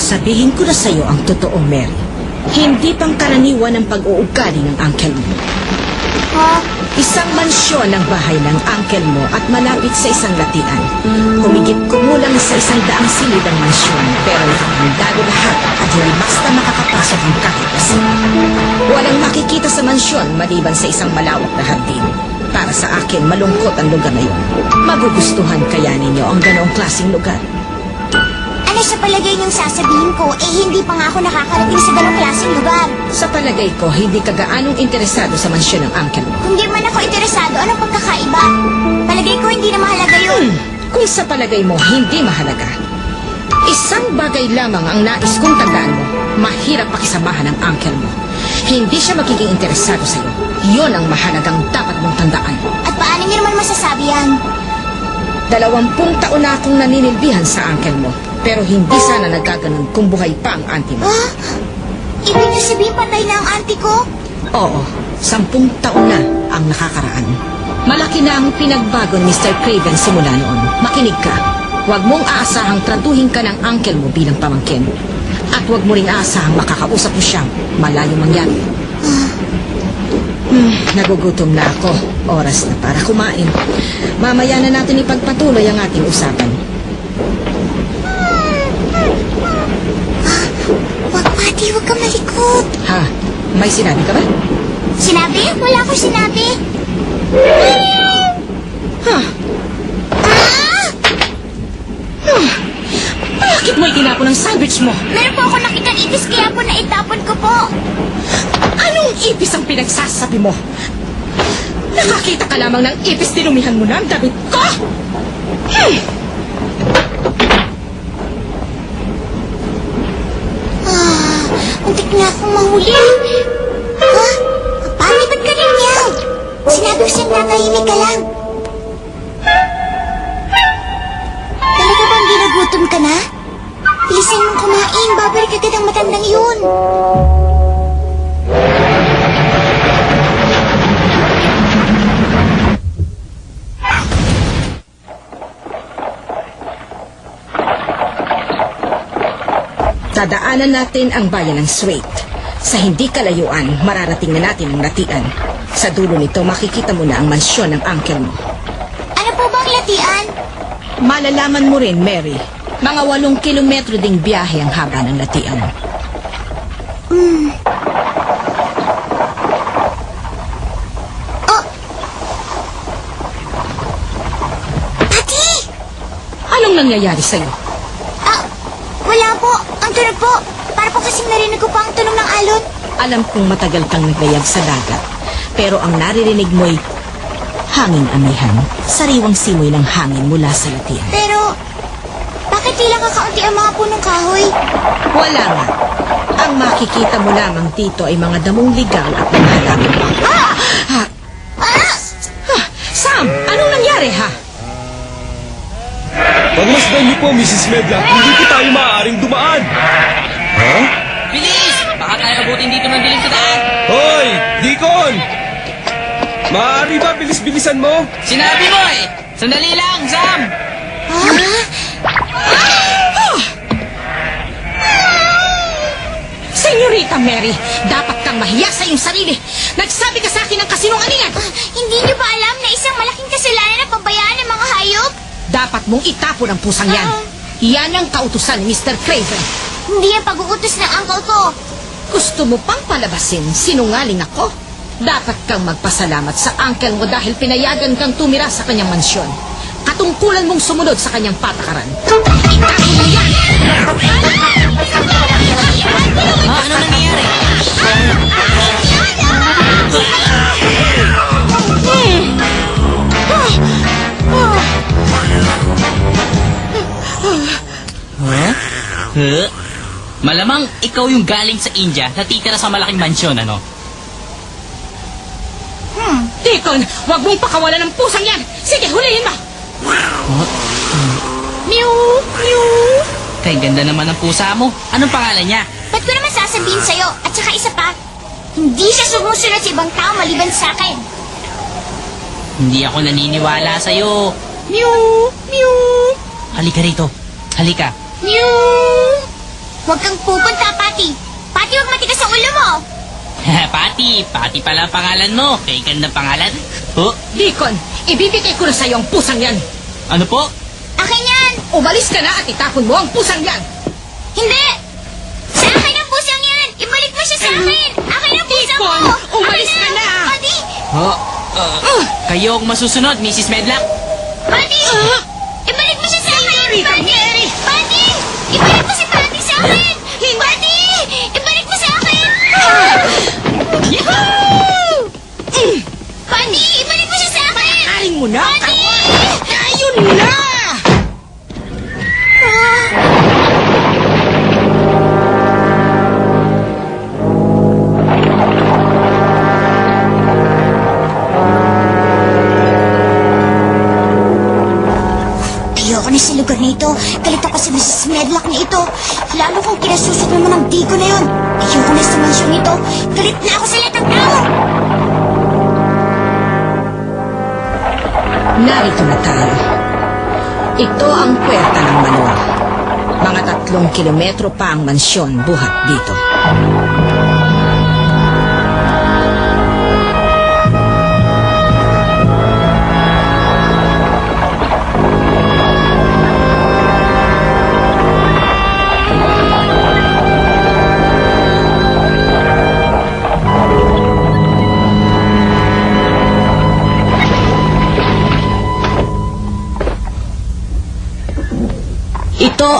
Sasabihin ko na sa'yo ang totoo, Mary. Hindi pang karaniwan ang pag-uugali ng uncle mo. Ha? Isang mansyon ang bahay ng uncle mo at malapit sa isang latian. Humigit kumulang sa isang daang silid ang mansyon pero nakapandado lahat at hindi basta makakapasok ang kahit isa. Walang makikita sa mansyon maliban sa isang malawak na hardin. Para sa akin, malungkot ang lugar na yun. Magugustuhan kaya ninyo ang ganoong klaseng lugar. Ano sa palagay niyong sasabihin ko, eh hindi pa nga ako nakakarating sa ganong klaseng lugar. Sa palagay ko, hindi ka gaanong interesado sa mansyon ng uncle mo. Kung di man ako interesado, anong pagkakaiba? Palagay ko hindi na mahalaga yun. Kung sa palagay mo hindi mahalaga, isang bagay lamang ang nais kong tandaan mo. Mahirap pakisamahan ng uncle mo. Hindi siya magiging interesado sa iyo. Yon ang mahalagang dapat mong tandaan. At paano niyo naman masasabi yan? Dalawampung taon na akong naninilbihan sa uncle mo. Pero hindi sana nagkaganon kung buhay pa ang auntie mo. Ha? Ibig niyo sabihin patay na ang auntie ko? Oo, sampung taon na ang nakakaraan. Malaki na ang pinagbago ni Mr. Craven simula noon. Makinig ka. Huwag mong aasahang tratuhin ka ng uncle mo bilang pamangkin. At huwag mo rin aasahang makakausap mo siya malayo mangyari. Hmm, nagugutom na ako. Oras na para kumain. Mamaya na natin ipagpatuloy ang ating usapan. Patty, huwag ka malikot. Ha? May sinabi ka ba? Sinabi? Wala ko sinabi. Ha? Ah! Bakit mo itinapon ang sandwich mo? Meron po ako nakitang itis kaya po naitapon ko po. Anong ipis ang pinagsasabi mo? Nakakita ka lamang ng ipis dinumihan mo na ang damit ko? Hmm. Muntik na akong mahuli. Ha? Paano ba't ka rin yan? Sinabi ko siyang natahimik ka lang. Talaga bang ginugutom ka na? Bilisan mong kumain, babalik agad ang matandang yun. Dadaanan natin ang bayan ng Swait. Sa hindi kalayuan, mararating na natin ang latian. Sa dulo nito, makikita mo na ang mansyon ng uncle mo. Ano po bang latian? Malalaman mo rin, Mary. Mga walong kilometro ding biyahe ang haba ng latian. Oh! Pati! Anong nangyayari sa'yo? Wala po. Para po kasing narinig ko pa ang tunog ng alon. Alam kong matagal kang naglayag sa dagat. Pero ang naririnig mo'y hangin amihan. Sariwang simoy ng hangin mula sa latian. Pero, bakit tila kakaunti ang mga punong kahoy? Wala nga. Ang makikita mo lamang dito ay mga damong ligaw at mga halaman pa. Ah! Pagmasdan niyo po, Mrs. Medla. Hindi po tayo maaaring dumaan. Ha? Bilis! Baka tayo abutin dito ng dilim sa daan. Hoy! Deacon! Maaari ba bilis-bilisan mo? Sinabi mo eh! Sandali lang, Sam! Senyorita Mary, dapat kang mahiya sa iyong sarili. Nagsabi ka sa akin ng kasinungalingan. Hindi niyo ba alam na isang malaking kasalanan na pabayaan ng mga hayop? Dapat mong itapon ang pusang yan. Yan ang kautusan ni Mr. Craven. Hindi ang pag-uutos ng uncle ko. Gusto mo pang palabasin, sinungaling ako. Dapat kang magpasalamat sa uncle mo dahil pinayagan kang tumira sa kanyang mansyon. Katungkulan mong sumunod sa kanyang patakaran. Itapon mo yan! Ha? Ano nangyayari? Ha? Huh? Malamang ikaw yung galing sa India na titira sa malaking mansyon, ano? Deacon, huwag mong pakawalan ng pusang yan! Sige, hulihin mo! Mew! Mew! Kay ganda naman ng pusa mo. Anong pangalan niya? Ba't ko naman sasabihin sa'yo? At saka isa pa, hindi siya sumusunod sa ibang tao maliban sa akin. Hindi ako naniniwala sa'yo. Mew! Mew! Halika rito. Halika. Mew! Huwag kang pupunta, Pati. Pati, huwag matigas ang ulo mo. Pati, Pati pala ang pangalan mo. Kay ganda pangalan. Oh, Deacon, ibibigay ko na sa'yo ang pusang yan. ano po? Akin yan. Umalis ka na at itapon mo ang pusang yan. Hindi! Sa akin ang pusang yan! Ibalik mo siya sa akin! Akin ang pusang mo! umalis Akin ka na! Pati! Oh, uh, kayo ang masusunod, Mrs. Medlock. Pati! Ah! Ibalik mo siya sa akin! Pati! Ibalik mo si Pati sa akin! Pati! Ibalik mo sa akin! Pati! Ibalik mo siya sa akin! Kain mo na. Pati! Ayun na! Ayoko na sa lugar na ito. Galit ako sa Mrs. Medlock Narito na tayo. Ito ang puwerta ng manual. Mga tatlong kilometro pa ang mansyon buhat dito.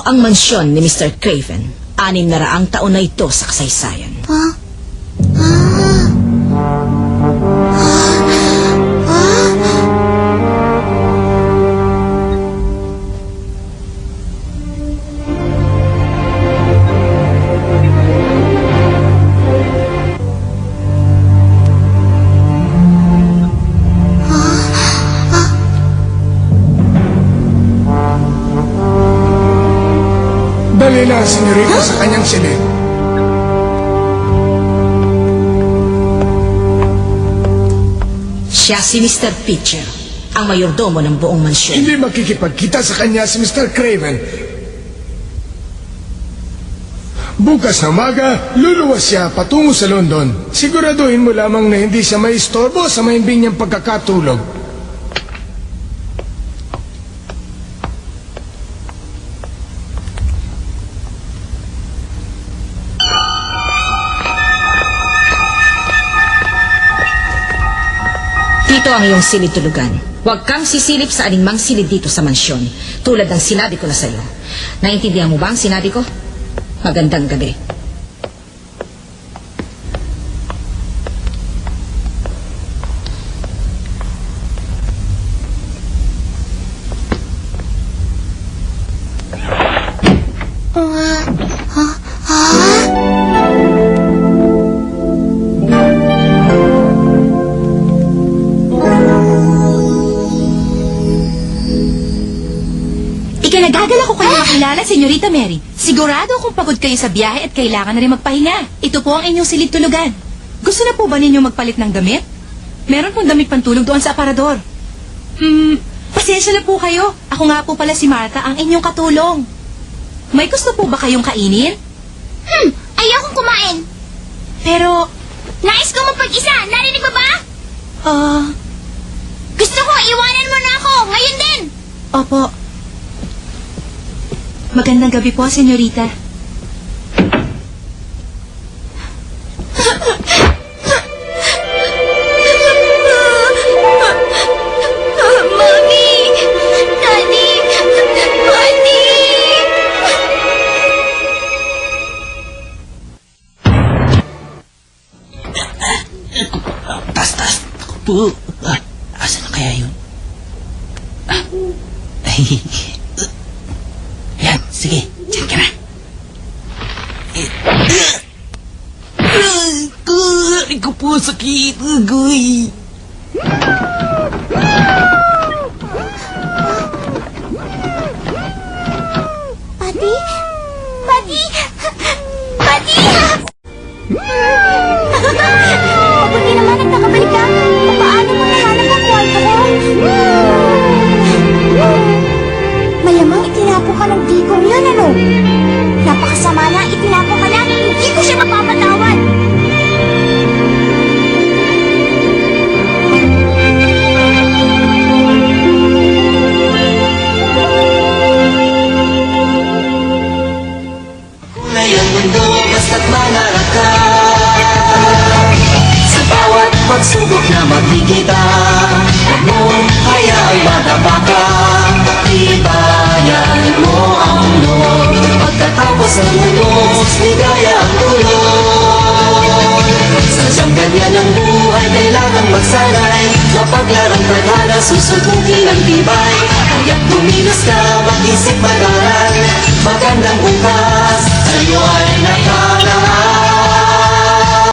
Ang mansyon ni Mr. Craven. Anim na raang taon na ito sa kasaysayan. Dali senyorita, sa kanyang silid. Siya si Mr. Pitcher, ang mayordomo ng buong mansyon. Hindi makikipagkita sa kanya si Mr. Craven. Bukas na umaga, luluwas siya patungo sa London. Siguraduhin mo lamang na hindi siya may istorbo sa mahimbing niyang pagkakatulog. Dito ang iyong silid tulugan. Huwag kang sisilip sa alinmang silid dito sa mansyon. Tulad ng sinabi ko na sa'yo. Naintindihan mo ba ang sinabi ko? Magandang gabi. Ikinagagal ako kayo makilala, Senyorita Mary. Sigurado akong pagod kayo sa biyahe at kailangan na rin magpahinga. Ito po ang inyong silid tulugan. Gusto na po ba ninyo magpalit ng damit? Meron pong damit pantulog doon sa aparador. Hmm, pasensya na po kayo. Ako nga po pala si Martha, ang inyong katulong. May gusto po ba kayong kainin? Hmm, ayokong kumain. Pero, Nais ko mapag-isa. Narinig mo ba? ah, Gusto ko, iwanan mo na ako. Ngayon din. opo. Magandang gabi po, Senyorita. Mommy! Daddy! Tas, tas. Ako po. Ah, asan na kaya yun? Ah. Ay. Yan, sige. Diyan ka na. Aray ko po, sakit. Agoy. se.